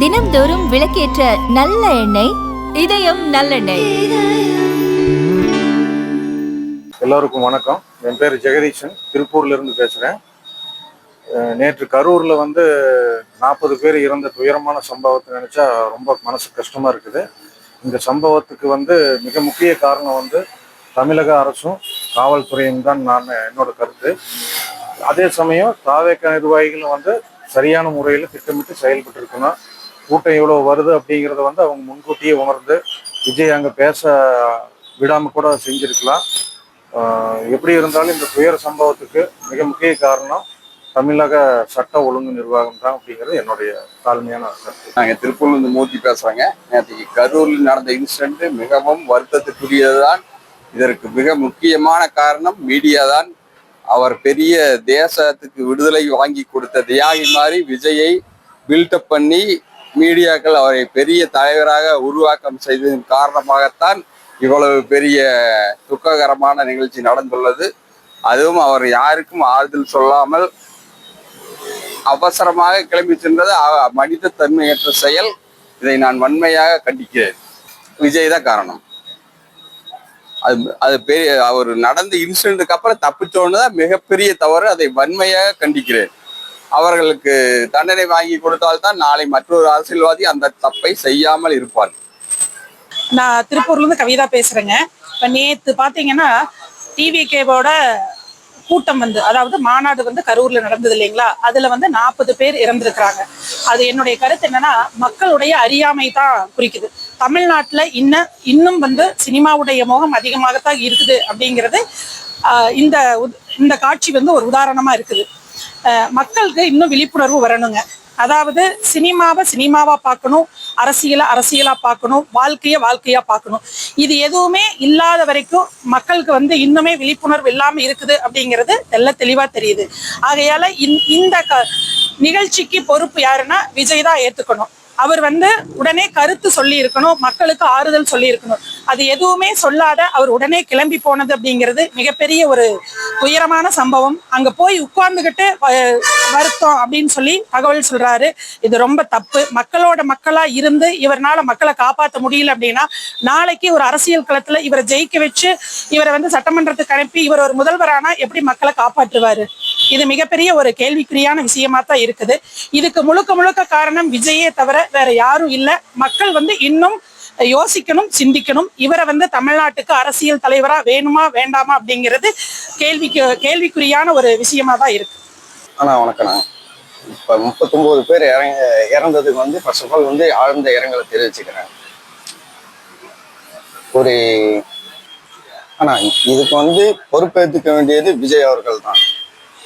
தினம்தோறும் விளக்கேற்ற நல்ல எண்ணெய் இதயம் நல்லெண்ணெய். எல்லோருக்கும் வணக்கம். என் பேர் ஜெகதீஷன். திருப்பூர்ல இருந்து பேசுறேன். நேற்று கரூர்ல வந்து நாற்பது பேர் இறந்த துயரமான சம்பவத்தை நினைச்சா ரொம்ப மனசு கஷ்டமா இருக்குது. இந்த சம்பவத்துக்கு வந்து மிக முக்கிய காரணம் வந்து தமிழக அரசும் காவல்துறையும் தான் நான் என்னோட கருத்து. அதே சமயம் தாவேக்க நிர்வாகிகளும் வந்து சரியான முறையில் திட்டமிட்டு செயல்பட்டு இருக்கணும் கூட்டம் இவ்வளோ வருது அப்படிங்கிறத வந்து அவங்க முன்கூட்டியே உணர்ந்து விஜய் அங்கே பேச விடாமல் கூட செஞ்சுருக்கலாம். எப்படி இருந்தாலும் இந்த துயர சம்பவத்துக்கு மிக முக்கிய காரணம் தமிழக சட்ட ஒழுங்கு நிர்வாகம் தான் அப்படிங்கிறது என்னுடைய தாழ்மையான கருத்து. நாங்கள் திருப்பூர்லேருந்து மூர்த்தி பேசுகிறேங்க நேற்று கரூரில் நடந்த இன்சிடென்ட் மிகவும் வருத்தத்துக்குரியதுதான். இதற்கு மிக முக்கியமான காரணம் மீடியா தான் அவர் பெரிய தேசத்துக்கு விடுதலை வாங்கி கொடுத்த தியாகி மாதிரி விஜயை பில்டப் பண்ணி மீடியாக்கள் அவரை பெரிய தலைவராக உருவாக்கம் செய்ததன் காரணமாகத்தான் இவ்வளவு பெரிய துக்ககரமான நிகழ்ச்சி நடந்துள்ளது. அதுவும் அவர் யாருக்கும் ஆறுதல் சொல்லாமல் அவசரமாக கிளம்பி சென்றது மனித தன்மையற்ற செயல். இதை நான் வன்மையாக கண்டிக்கிறேன். விஜய் தான் காரணம். அது அது பெரிய அவர் நடந்த இன்சிடென்ட்டுக்கு அப்புறம் தப்பிச்சோன்னு தான் மிகப்பெரிய தவறு. அதை வன்மையாக கண்டிக்கிறேன். அவர்களுக்கு தண்டனை வாங்கி கொடுத்தால்தான் நாளை மற்றொரு அரசியல்வாதி அந்த தப்பை செய்யாமல் இருப்பார். நான் திருப்பூர்ல இருந்து கவிதா பேசுறேங்க. இப்ப நேத்து பாத்தீங்கன்னா டிவிகேவோட கூட்டம் வந்து அதாவது மாநாடு வந்து கரூர்ல நடந்தது இல்லைங்களா? அதுல வந்து நாற்பது பேர் இறந்திருக்கிறாங்க. அது என்னுடைய கருத்து என்னன்னா மக்களுடைய அறியாமை தான் குறிக்குது. தமிழ்நாட்டில் இன்னும் இன்னும் வந்து சினிமாவுடைய மோகம் அதிகமாகத்தான் இருக்குது அப்படிங்கிறது இந்த உத்- இந்த காட்சி வந்து ஒரு உதாரணமாக இருக்குது. மக்களுக்கு இன்னும் விழிப்புணர்வு வரணுங்க. அதாவது சினிமாவை சினிமாவா பார்க்கணும் அரசியலை அரசியலா பார்க்கணும் வாழ்க்கைய வாழ்க்கையா பார்க்கணும். இது எதுவுமே இல்லாத வரைக்கும் மக்களுக்கு வந்து இன்னுமே விழிப்புணர்வு இல்லாம இருக்குது அப்படிங்கிறது தெல்ல தெளிவா தெரியுது. ஆகையால இந்த- இந்த க- நிகழ்ச்சிக்கு பொறுப்பு யாருன்னா விஜய் தான் ஏத்துக்கணும். அவர் வந்து உடனே கருத்து சொல்லி இருக்கணும் மக்களுக்கு ஆறுதல் சொல்லி இருக்கணும் அது எதுவுமே சொல்லாத அவர் உடனே கிளம்பி போனது அப்படிங்கிறது மிகப்பெரிய ஒரு உயரமான சம்பவம். அங்க போய் உட்கார்ந்துகிட்டு வருத்தம் அப்படின்னு சொல்லி தகவல் சொல்றாரு. இது ரொம்ப தப்பு. மக்களோட மக்களா இருந்து இவர்னால மக்களை காப்பாற்ற முடியல அப்படின்னா நாளைக்கு ஒரு அரசியல் களத்துல இவரை ஜெயிக்க வச்சு இவரை வந்து சட்டமன்றத்துக்கு அனுப்பி இவர் ஒரு முதல்வரானா எப்படி மக்களை காப்பாற்றுவாரு? இது மிகப்பெரிய ஒரு கேள்விக்குறியான விஷயமா தான் இருக்குது. இதுக்கு முழுக்க முழுக்க காரணம் விஜயே தவிர வேற யாரும் இல்லை. மக்கள் வந்து இன்னும் யோசிக்கணும் சிந்திக்கணும். இவரை வந்து தமிழ்நாட்டுக்கு அரசியல் தலைவரா வேணுமா வேண்டாமா அப்படிங்கிறது கேள்விக்கு கேள்விக்குறியான ஒரு விஷயமா தான் இருக்கு. அண்ணா வணக்கம் இப்போ முப்பத்தொம்போது பேர் இறங்க இறந்ததுக்கு வந்து ஃபர்ஸ்ட் ஆஃப் ஆல் வந்து ஆழ்ந்த இரங்கலை தெரிவிச்சுக்கிறேன். ஒரு அண்ணா இதுக்கு வந்து பொறுப்பேற்றுக்க வேண்டியது விஜய் அவர்கள் தான்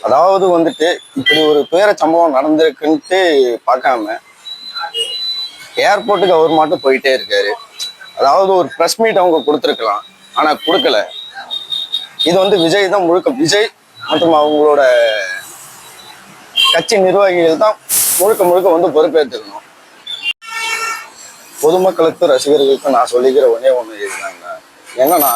அதாவது வந்துட்டு இப்படி ஒரு பேர சம்பவம் நடந்திருக்குன்ட்டு பார்க்காம ஏர்போர்ட்டுக்கு அவர் மட்டும் போயிட்டே இருக்காரு. அதாவது ஒரு ப்ரெஸ் மீட் அவங்க கொடுத்துருக்கலாம். ஆனால் கொடுக்கல. இது வந்து விஜய் தான் முழுக்க விஜய் மற்றும் அவங்களோட கட்சி நிர்வாகிகள் தான் முழுக்க முழுக்க வந்து பொறுப்பேற்றுக்கணும். பொதுமக்களுக்கும் ரசிகர்களுக்கும் நான் சொல்லிக்கிற ஒன்றே ஒன்று இதுதாங்க. என்னன்னா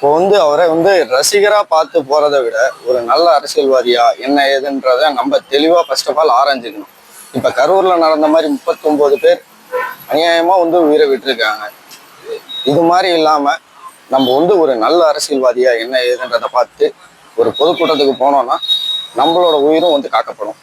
இப்போ வந்து அவரை வந்து ரசிகராக பார்த்து போறதை விட ஒரு நல்ல அரசியல்வாதியா என்ன ஏதுன்றத நம்ம தெளிவாக ஃபர்ஸ்ட் ஆஃப் ஆல் ஆராய்ஞ்சுக்கணும். இப்போ கரூரில் நடந்த மாதிரி முப்பத்தொம்போது பேர் அநியாயமாக வந்து உயிரை விட்டுருக்காங்க. இது மாதிரி இல்லாமல் நம்ம வந்து ஒரு நல்ல அரசியல்வாதியா என்ன ஏதுன்றதை பார்த்து ஒரு பொதுக்கூட்டத்துக்கு போனோம்னா நம்மளோட உயிரும் வந்து காக்கப்படும்.